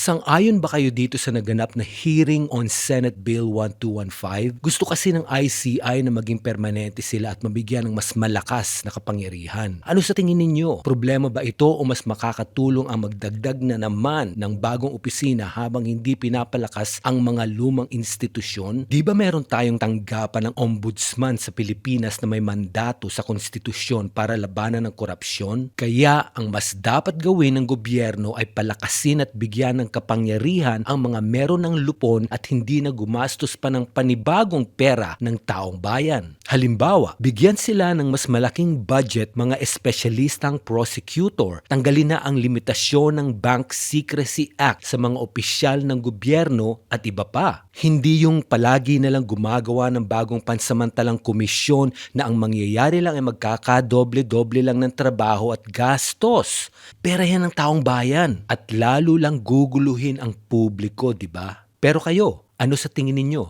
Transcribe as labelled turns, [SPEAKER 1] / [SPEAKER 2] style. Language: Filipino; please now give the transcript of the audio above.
[SPEAKER 1] Sang-ayon ba kayo dito sa naganap na hearing on Senate Bill 1215? Gusto kasi ng ICI na maging permanente sila at mabigyan ng mas malakas na kapangyarihan. Ano sa tingin ninyo? Problema ba ito o mas makakatulong ang magdagdag na naman ng bagong opisina habang hindi pinapalakas ang mga lumang institusyon? Di ba meron tayong tanggapan ng ombudsman sa Pilipinas na may mandato sa konstitusyon para labanan ng korupsyon? Kaya ang mas dapat gawin ng gobyerno ay palakasin at bigyan ng kapangyarihan ang mga meron ng lupon at hindi na gumastos pa ng panibagong pera ng taong bayan. Halimbawa, bigyan sila ng mas malaking budget mga espesyalistang prosecutor. Tanggalin na ang limitasyon ng Bank Secrecy Act sa mga opisyal ng gobyerno at iba pa. Hindi yung palagi na lang gumagawa ng bagong pansamantalang komisyon na ang mangyayari lang ay magkakadoble-doble lang ng trabaho at gastos. Pera yan ng taong bayan at lalo lang guguluhin ang publiko, di ba? Pero kayo, ano sa tingin ninyo?